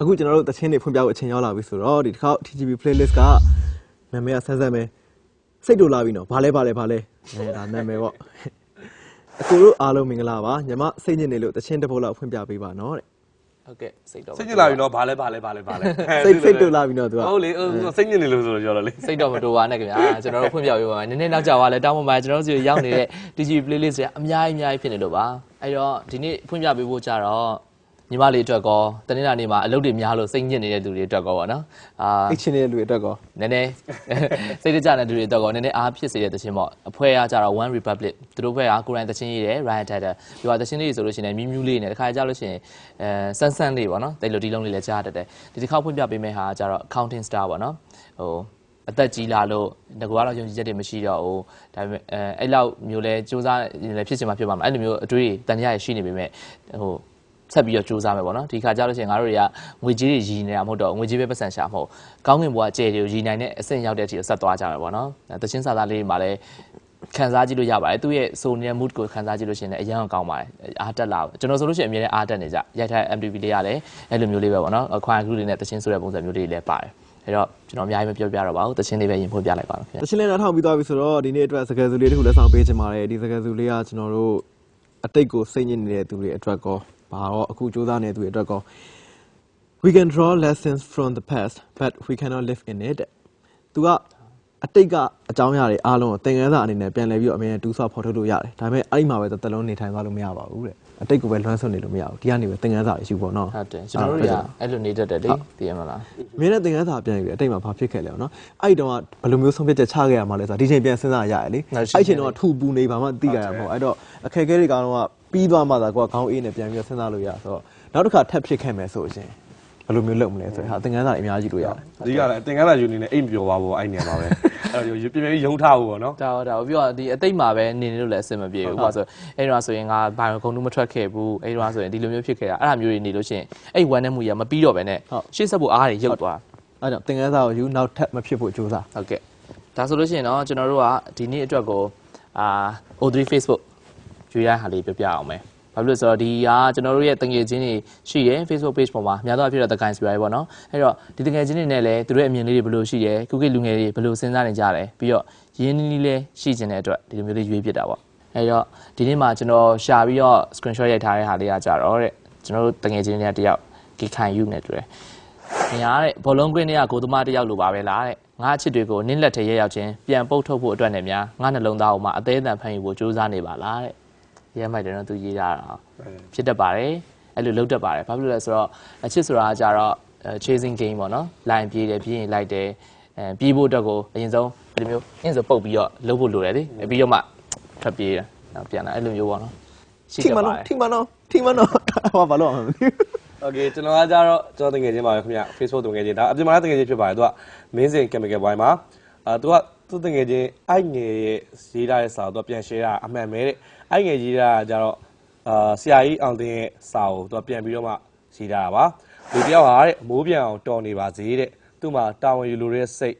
အခုကျွန်တော်တို့တချင်းတွေဖွင့်ပြဖို့အချိန်ရောက်လာပြီဆိုတော့ဒီတစ်ခါ TGB playlist ကနာမည်ကဆန်းဆန်းပဲစိတ်တူလာပြီနော်ဘာလဲဘာလဲဘာလဲအဲဒါနာမည်ပေါ့အကိုတို့အားလုံးမင်္ဂလာပါညီမစိတ်ညစ်နေလို့တချင်းတစ်ပုတ်လောက်ဖွင့်ပြပေးပါနော်တဲ့ဟုတ်ကဲ့စိတ်တော့စိတ်ညစ်လာပြီနော်ဘာလဲဘာလဲဘာလဲဘာလဲစိတ်စိတ်တူလာပြီနော်သူကဟုတ်လေဟိုစိတ်ညစ်နေလို့ဆိုတော့ပြောတော့လေစိတ်တော့မတူပါနဲ့ခင်ဗျာကျွန်တော်တို့ဖွင့်ပြပေးပါမယ်နည်းနည်းနောက်ကြပါလဲတောင်းပန်ပါကျွန်တော်တို့စီရောက်နေတဲ့ DG playlist တွေအများကြီးအများကြီးဖြစ်နေလို့ပါအဲ့တော့ဒီနေ့ဖွင့်ပြပေးဖို့ကြတော့ ညီမလေးအတွက်ကောတနင်္လာနေ့မှာအလုပ်တွေများလို့စိတ်ညစ်နေတဲ့သူတွေအတွက်ကောပေါ့နော်အာအိတ်ချင်းနေတဲ့လူတွေအတွက်ကောနည်းနည်းစိတ်တကြတဲ့သူတွေအတွက်ကောနည်းနည်းအားဖြစ်စေတဲ့သချင်းပေါ့အဖွဲအားကြတော့ One Republic သူတို့ဘက်ကကိုယ်တိုင်သချင်းရေးတယ် Ryan Tedder ပြီးတော့သချင်းလေးဆိုလို့ရှိရင်မြူးမြူးလေးနဲ့တခါကြလို့ရှိရင်အဲဆန်းဆန်းလေးပေါ့နော်တိတ်လို့ဒီလုံးလေးလည်းကြားတတ်တယ်ဒီတစ်ခေါက်ဖွင့်ပြပေးမယ့်ဟာကြတော့ Counting Star ပေါ့နော်ဟိုအသက်ကြီးလာလို့ငကွာတော့ယုံကြည်ချက်တွေမရှိတော့ဘူးဒါပေမဲ့အဲအဲ့လောက်မျိုးလဲစူးစမ်းလည်းဖြစ်ချင်မှဖြစ်ပါမှာအဲ့လိုမျိုးအတွေ့တန်ရရရှိနေပေမဲ့ဟို ဆက်ပြီးတော့စူးစမ်းမယ်ပေါ့နော်ဒီခါကျလို့ရှိရင်ငါတို့တွေကငွေကြီးတွေရည်နေတာမဟုတ်တော့ငွေကြီးပဲပတ်စံရှာမဟုတ်ကောင်းကင်ဘဝကျဲတွေကိုရည်နိုင်တဲ့အဆင့်ရောက်တဲ့အထိကိုဆက်သွားကြမယ်ပေါ့နော်တချင်းစာသားလေးတွေမှာလည်းခံစားကြည့်လို့ရပါတယ်သူ့ရဲ့ဆိုနေတဲ့ mood ကိုခံစားကြည့်လို့ရှိရင်လည်းအရင်ကောင်းပါတယ်အားတက်လာကျွန်တော်ဆိုလို့ရှိရင်အမြဲတမ်းအားတက်နေကြရိုက်ထား MTV လေးရတယ်အဲ့လိုမျိုးလေးပဲပေါ့နော်ခွန်ဂရုလေးနဲ့တချင်းဆိုတဲ့ပုံစံမျိုးလေးတွေလည်းပါတယ်အဲ့တော့ကျွန်တော်အများကြီးမပြောပြတော့ပါဘူးတချင်းလေးပဲရင်ဖွင့်ပြလိုက်ပါတော့ခင်ဗျာတချင်းလေးနားထောင်ပြီးသွားပြီဆိုတော့ဒီနေ့အတွက်စကားစုလေးတစ်ခုလက်ဆောင်ပေးချင်ပါတယ်ဒီစကားစုလေးကကျွန်တော်တို့အတိတ်ကိုစိတ်ညစ်နေတဲ့သူတွေအတွက်ကော ဘာတော့အခုစူးစမ်းနေတဲ့သူတွေအတွက်ကော we can draw lessons from the past but we cannot live in it သူကအတိတ်ကအကြောင်းအရာတွေအားလုံးကိုသင်ခန်းစာအနေနဲ့ပြန်လည်ပြီးတော့အမြဲတူးဆော့ဖော်ထုတ်လို့ရတယ်ဒါပေမဲ့အဲ့ဒီမှာပဲတစ်လုံးနေထိုင်သွားလို့မရပါဘူးတဲ့အတိတ်ကိုပဲလွှမ်းဆွနေလို့မရဘူးဒီကနေပဲသင်ခန်းစာတွေရှိပေါ့နော်ဟုတ်တယ်ကျွန်တော်တို့တွေကအဲ့လိုနေတတ်တယ်လေသိရမလားမင်းနဲ့သင်ခန်းစာပြန်ပြီးအတိတ်မှာဘာဖြစ်ခဲ့လဲပေါ့နော်အဲ့ဒီတော့ကဘယ်လိုမျိုးဆုံးဖြတ်ချက်ချခဲ့ရမှာလဲဆိုတာဒီချိန်ပြန်စဉ်းစားရရလေအဲ့ချိန်တော့ထူပူနေဘာမှသိကြရမှာမဟုတ်အဲ့တော့အခက်အခဲတွေကတော့ ပြီးသွားမှသာကိုကခေါင်းအေးနဲ့ပြန်ပြီးစဉ်းစားလို့ရဆိုတော့နောက်တစ်ခါထပ်ဖြစ်ခဲ့မယ်ဆိုရင်ဘယ်လိုမျိုးလုပ်မလဲဆိုရင်ဟာသင်ခန်းစာတွေအများကြီးလို့ရတယ်အဓိကလည်းတင်ကားလာယူနေနဲ့အိမ်ပြောပါဘောအဲ့နေရာမှာပဲအဲ့တော့ပြပြပြီးရုံထားဖို့ပေါ့နော်ဒါတော့ဒါပြီးတော့ဒီအတိတ်မှာပဲနေနေလို့လည်းအဆင်မပြေဘူးပေါ့ဆိုအဲ့တော့ဆိုရင်ငါဘာမှခုံတူးမထွက်ခဲ့ဘူးအဲ့တော့ဆိုရင်ဒီလိုမျိုးဖြစ်ခဲ့တာအဲ့ဒါမျိုးတွေနေလို့ရှိရင်အဲ့ဝမ်းနဲ့မှုရမပြီးတော့ပဲနဲ့ရှေ့ဆက်ဖို့အားတွေရုပ်သွားအဲ့ကြောင့်သင်ခန်းစာကိုယူနောက်ထပ်မဖြစ်ဖို့ကြိုးစားဟုတ်ကဲ့ဒါဆိုလို့ရှိရင်တော့ကျွန်တော်တို့ကဒီနေ့အတွက်ကိုအာ O3 Facebook ယူရဟာလေးပြပြအောင်မယ်ဘာဖြစ်လို့လဲဆိုတော့ဒီကကျွန်တော်တို့ရဲ့တငယ်ချင်းတွေရှိတယ် Facebook page ပေါ်မှာအများသောအားဖြင့်တော့တကိုင်းစပြရဲပေါ့နော်အဲ့တော့ဒီတငယ်ချင်းတွေနဲ့လည်းသူတို့ရဲ့အမြင်လေးတွေဘယ်လိုရှိရဲခုခေတ်လူငယ်တွေဘယ်လိုစဉ်းစားနေကြလဲပြီးတော့ရင်းနှီးနှီးလေးရှိကျင်တဲ့အတွက်ဒီလိုမျိုးလေးရွေးပြစ်တာပေါ့အဲ့တော့ဒီနေ့မှာကျွန်တော်ရှာပြီးတော့ screenshot ရိုက်ထားတဲ့ဟာလေးကကြတော့တဲ့ကျွန်တော်တို့တငယ်ချင်းတွေကတယောက်ဂီခိုင်ယူနေတွေ့တယ်။ညာတဲ့ဘောလုံးကွင်းတွေကကိုသမားတစ်ယောက်လိုပါပဲလားတဲ့။ငါအချစ်တွေကိုနင်းလက်ထဲရဲရောက်ချင်းပြန်ပုတ်ထုတ်ဖို့အတွက်နဲ့များငါနှလုံးသားကိုမှအသေးအတန်ဖန်ယူဖို့ကြိုးစားနေပါလားတဲ့။ ရဲမိုက်တယ်နော်သူရေးတာတော့ဖြစ်တတ်ပါတယ်။အဲ့လိုလုပ်တတ်ပါတယ်။ဘာဖြစ်လို့လဲဆိုတော့အချစ်ဆိုတာကကြတော့ chasing game ပေါ့နော်။ line ပြေးတယ်ပြေးရင်လိုက်တယ်။အဲပြေးဖို့အတွက်ကိုအရင်ဆုံးဒီလိုမျိုးအင်းဆိုပုတ်ပြီးတော့လုပ်ဖို့လိုတယ်လေ။ပြီးတော့မှထွက်ပြေးတယ်။နောက်ပြန်လာအဲ့လိုမျိုးပေါ့နော်။ရှိ ထိ တတ် မ ပါ နော် တယ် ထိမနော်ထိမနော်ဟောဘာလို့အောင်မသိဘူး โอเคကျွန်တော်ကကြတော့ကျွန်တော်တငယ်ချင်းပါပဲခင်ဗျ Facebook တငယ်ချင်းဒါအပြင်မှာလည်းတငယ်ချင်းဖြစ်ပါတယ်သူကမင်းစင် chemical ဘိုင်းမှာအာသူက သူ့တငယ်ချင်းအိုက်ငယ်ရဲ့ရေးထားတဲ့စာကိုသူကပြန် share တာအမှန်ပဲတဲ့အိုက်ငယ်ရေးတာကကြတော့အာဆရာကြီးအောင်တင်ရဲ့စာကိုသူကပြန်ပြီးတော့မှရေးထားတာပါလူတယောက်ဟာတဲ့မိုးပြန်အောင်တော်နေပါစေတဲ့သူ့မှာတာဝန်ယူလိုတဲ့စိတ်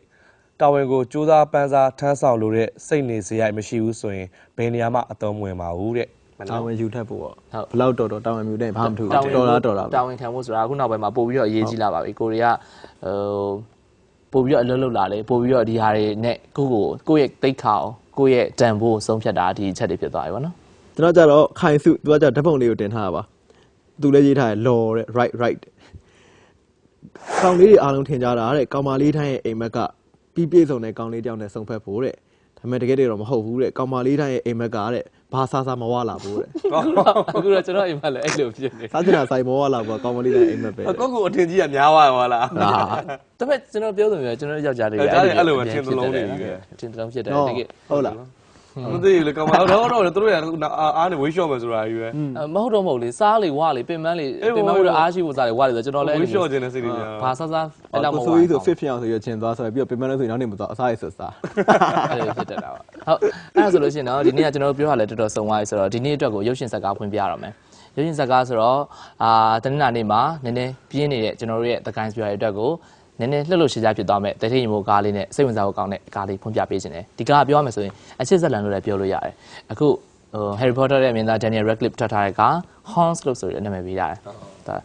တာဝန်ကိုစူးစမ်းပန်းစားထမ်းဆောင်လိုတဲ့စိတ်နေစရိုက်မရှိဘူးဆိုရင်ဘယ်နေရာမှအသုံးမဝင်ပါဘူးတဲ့မှန်တာလားဝန်ယူထပ်ဖို့ပေါ့ဟုတ်ဘလောက်တော်တော်တာဝန်ယူတဲ့ဘာမှမထူဘူးတာဝန်တော်လားတော်လားတာဝန်ခံဖို့ဆိုတာအခုနောက်ပိုင်းမှာပို့ပြီးတော့အရေးကြီးလာပါပြီကိုရီးယားဟို ပို့ပြီးတော့အလုပ်လုပ်လာလေပို့ပြီးတော့ဒီဟာတွေနဲ့ကိုကိုကိုယ့်ရဲ့တိတ်ခါအောင်ကိုယ့်ရဲ့တန်ဖိုးကိုဆုံးဖြတ်တာဒီအချက်တွေဖြစ်သွားပြီပေါ့နော်ကျွန်တော်ကြတော့ခိုင်စုသူကကြဓာတ်ပုံလေးကိုတင်ထားတာပါသူလည်းရေးထားတယ် law တဲ့ right right ကောင်လေးတွေအားလုံးထင်ကြတာတဲ့ကောင်မလေးတိုင်းရဲ့အိမ်မက်ကပြီးပြည့်စုံတဲ့ကောင်လေးတယောက်နဲ့ဆုံဖက်ဖို့တဲ့ဒါပေမဲ့တကယ်တည်းတော့မဟုတ်ဘူးတဲ့ကောင်မလေးတိုင်းရဲ့အိမ်မက်ကတဲ့ ဘာစားစားမဝလာဘူးတဲ့အခုတော့ကျွန်တော်အိမ်မှာလည်းအဲ့လိုဖြစ်နေစားချင်တာဆိုင်မဝလာဘူးကောင်မလေးတိုင်းအိမ်မက်ပဲအကောကိုအထင်ကြီးကများသွားရောလားဟာဒါပေမဲ့ကျွန်တော်ပြောသလိုမျိုးကျွန်တော်ယောက်ျားလေးယောက်ျားလေးအဲ့လိုပဲထင်သလုံးတွေကြီးပဲထင်သလုံးဖြစ်တယ်နော်တကယ်ဟုတ်လားမသိဘူးလေကောင်မတော့တော့သူတို့ရအားနဲ့ဝေးရှော့မယ်ဆိုတာကြီးပဲမဟုတ်တော့မဟုတ်လေစားလေဝါလေပင်မန်းလေအေးပင်မန်းဟုတ်လို့ဟုတ်အားရှိဖို့စားလေဝါလေဆိုကျွန်တော်လည်းဝေးရှော့ခြင်းနဲ့စိတ်တွေများဘာစားစားအဲ့လောက်မကိုဟုတ်ဆိုဘူးကြီးဆို fit ဖြစ်အောင်ဆိုရချင်းသွားဆိုပြီးတော့ပြင်မလို့ဆိုရင်နောက်နေမသွားအစားရစစားအဲ့လိုဖြစ်တတ်တာပါ ဟုတ်အဲ့ဒါဆိုလို့ရှိရင်တော့ဒီနေ့ကကျွန်တော်တို့ပြောရလဲတော်တော်စုံသွားပြီဆိုတော့ဒီနေ့အတွက်ကိုရုပ်ရှင်ဇာတ်ကားဖွင့်ပြရတော့မယ်ရုပ်ရှင်ဇာတ်ကားဆိုတော့အာတနင်္လာနေ့မှာနည်းနည်းပြင်းနေတဲ့ကျွန်တော်တို့ရဲ့ The Guys ပြောရတဲ့အတွက်ကိုနည်းနည်းလှုပ်လှုပ်ရှားရှားဖြစ်သွားမဲ့တထိတ်ရင်မို့ကားလေးနဲ့စိတ်ဝင်စားဖို့ကောင်းတဲ့ကားလေးဖွင့်ပြပေးခြင်းတယ်ဒီကားကပြောရမယ်ဆိုရင်အချစ်ဇက်လန်လို့လည်းပြောလို့ရတယ်အခုဟို Harry Potter ရဲ့အမြင်သား Daniel Radcliffe ထွက်ထားတဲ့ကား Hans လို့ဆိုတဲ့နာမည်ပေးရတယ်ဒါ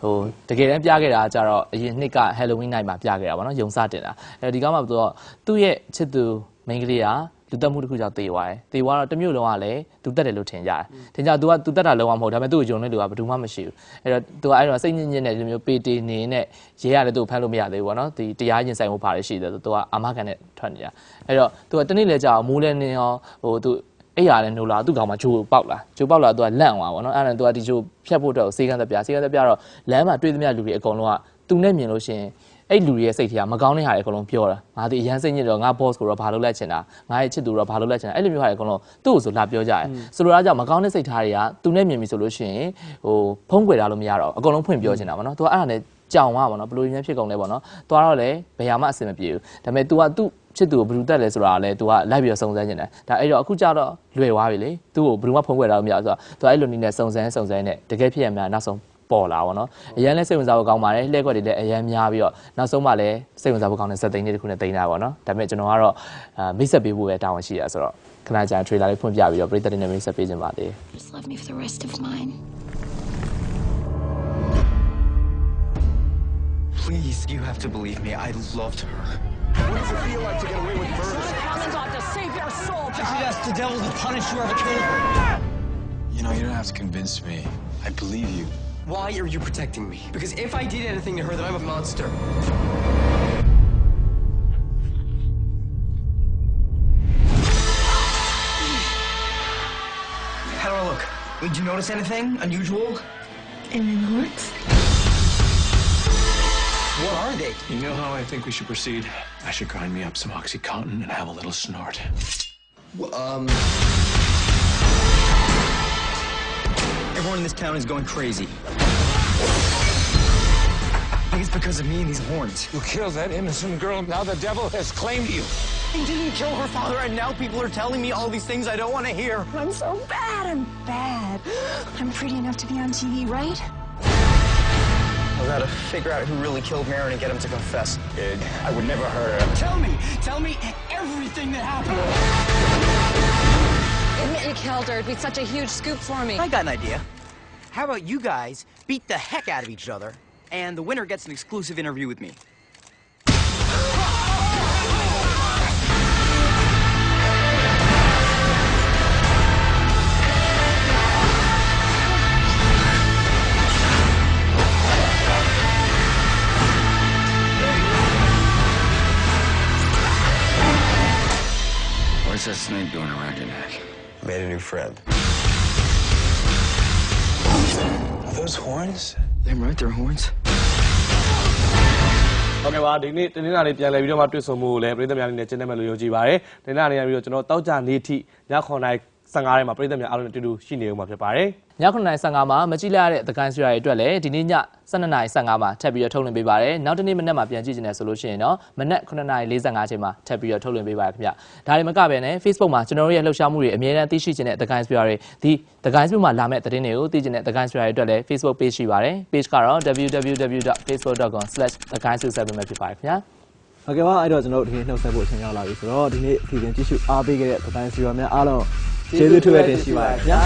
ဟိုတကယ်တမ်းပြခဲ့တာကကြတော့အရင်နှစ်က Halloween night မှာပြခဲ့တာပေါ့နော်ယုံစတင်တာအဲဒီကောင်မှဆိုတော့သူ့ရဲ့ချစ်သူ main ကလေးက လူတက်မှုတစ်ခုကြောင့်တေသွားတယ်တေသွားတော့တစ်မျိုးလုံးကလည်းသူတက်တယ်လို့ထင်ကြတယ်ထင်ကြ तू က तू တက်တာလုံးဝမဟုတ်ဒါပေမဲ့သူ့ကိုယုံတဲ့လူကဘယ်သူမှမရှိဘူးအဲ့တော့ तू ကအဲ့တော့စိတ်ညစ်ညစ်နဲ့ဒီလိုမျိုးပေတေနေနဲ့ရဲရတယ်သူ့ကိုဖမ်းလို့မရသေးဘူးပေါ့နော်ဒီတရားရင်ဆိုင်မှုပါတယ်ရှိတယ် तू ကအာမခံနဲ့ထွက်နေတာအဲ့တော့ तू ကတနေ့လဲကြာအောင်မိုးလဲနေရောဟို तू အဲ့ရလဲနိုးလာသူ့ကောင်မှဂျိုးပေါက်လာဂျိုးပေါက်လာသူကလန့်သွားပါတော့အဲ့ဒါ तू ကဒီဂျိုးဖြတ်ဖို့တော့စေကန်းသက်ပြစေကန်းသက်ပြတော့လမ်းမှာတွေ့သမျှလူတွေအကုန်လုံးကသူနဲ့မြင်လို့ရှိရင် အဲ့လူတွေရဲ့စိတ်ထဲကမကောင်းတဲ့ဟာတွေအကုန်လုံးပြောတာငါဒီအရန်စိတ်ညစ်တော့ငါ boss ကိုတော့ဘာလို့လက်ချင်တာငါရဲ့ချစ်သူတော့ဘာလို့လက်ချင်တာအဲ့လိုမျိုးဟာတွေအကုန်လုံးသူ့ကိုဆိုလာပြောကြတယ်ဆိုလိုတာကြောင့်မကောင်းတဲ့စိတ်ထားတွေကသူနဲ့မြင်ပြီဆိုလို့ရှိရင်ဟိုဖုံးကွယ်တာလို့မရတော့အကုန်လုံးဖွင့်ပြောချင်တာပေါ့နော်သူကအဲ့ဒါနဲ့ကြောင်သွားပါတော့ဘလို့ရင်းဖြစ်ကုန်လဲပေါ့နော်သွားတော့လေဘယ်ဟာမှအဆင်မပြေဘူးဒါပေမဲ့ तू ကသူ့ချစ်သူကိုဘယ်သူတက်လဲဆိုတာကလည်း तू ကလိုက်ပြီးတော့စုံစမ်းနေတယ်ဒါအဲ့တော့အခုကျတော့လွယ်သွားပြီလေသူ့ကိုဘယ်သူမှဖုံးကွယ်တာလို့မရဘူးဆိုတော့ तू အဲ့လိုနည်းနဲ့စုံစမ်းစုံစမ်းနဲ့တကယ်ဖြစ်ရမှာနောက်ဆုံး ပေါ်လာပါတော့အရန်လဲစိတ်ဝင်စားဖို့ကောင်းပါတယ်လှည့်ကွက်တွေလည်းအရန်များပြီးတော့နောက်ဆုံးမှလည်းစိတ်ဝင်စားဖို့ကောင်းတဲ့ဇက်သိန်းလေးတစ်ခုနဲ့သိမ်းတာပါတော့ဒါပေမဲ့ကျွန်တော်ကတော့အာမိတ်ဆက်ပေးဖို့ပဲတာဝန်ရှိရဆိုတော့ခဏကြာ trailer လေးဖွင့်ပြပြီးတော့ပရိသတ်တွေနဲ့မိတ်ဆက်ပေးခြင်းပါသေးတယ် Just love me for the rest of mine. Please, you have to believe me. I loved her. I should ask the devil to punish whoever killed her. You know, you don't have to convince me. I believe you. Why are you protecting me? Because if I did anything to her, then I'm a monster. How do I look? Did you notice anything unusual? And then horns? What are they? You know how I think we should proceed? I should grind me up some Oxycontin and have a little snort. Um. Everyone in this town is going crazy. I think it's because of me and these horns. You killed that innocent girl. Now the devil has claimed you. He didn't kill her father, and now people are telling me all these things I don't want to hear. I'm so bad. I'm bad. I'm pretty enough to be on TV, right? I gotta figure out who really killed Marin and get him to confess. Kid, I would never hurt her. Tell me! Tell me everything that happened! Admit you killed her. It'd be such a huge scoop for me. I got an idea. How about you guys beat the heck out of each other, and the winner gets an exclusive interview with me? New friend. Are those horns? Damn right, they're horns. ဟုတ်ကဲ့ပါဒီနေ့တင်းလာလေးပြန်လည်ပြီးတော့မှတွေ့ဆုံမှုကိုလည်းပြည်သက်များအနေနဲ့ကျင်းနေမယ်လို့ယုံကြည်ပါတယ်တင်းလာနေရပြီးတော့ကျွန်တော်တောက်ကြနေထိည9:15နာရီ 15ထဲမှာပြည်သက်များအားလုံးနဲ့အတူတူရှိနေဦးမှာဖြစ်ပါတယ်ည9:15မှာမကြည့်လိုက်ရတဲ့သကိုင်းဆွေရတွေအတွက်လည်းဒီနေ့ည12:15မှာထပ်ပြီးတော့ထုတ်လွှင့်ပေးပါတယ်နောက်တစ်နေ့မနက်မှာပြန်ကြည့်ချင်တယ်ဆိုလို့ရှိရင်တော့မနက်9:45ချိန်မှာထပ်ပြီးတော့ထုတ်လွှင့်ပေးပါတယ်ခင်ဗျဒါတွေမကပဲနဲ့ Facebook မှာကျွန်တော်တို့ရဲ့လှုပ်ရှားမှုတွေအမြဲတမ်းသိရှိချင်တဲ့သကိုင်းဆွေရတွေဒီသကိုင်းဆွေမှာလာမဲ့သတင်းတွေကိုသိချင်တဲ့သကိုင်းဆွေရတွေအတွက်လည်း Facebook page ရှိပါတယ် page ကတော့ www.facebook.com/theguysu7 ပဲဖြစ်ပါတယ်ခင်ဗျာ ဟုတ်ကဲ့ပါအဲ့တော့ကျွန်တော်တို့ဒီနေ့နှုတ်ဆက်ဖို့အချိန်ရောက်လာပြီဆိုတော့ဒီနေ့အစီအစဉ်ကြည့်ရှုအားပေးခဲ့တဲ့ပတိုင်းစီရောများအားလုံးကျေးဇူးထူးပဲတင်ရှိပါတယ်ခင်ဗျာ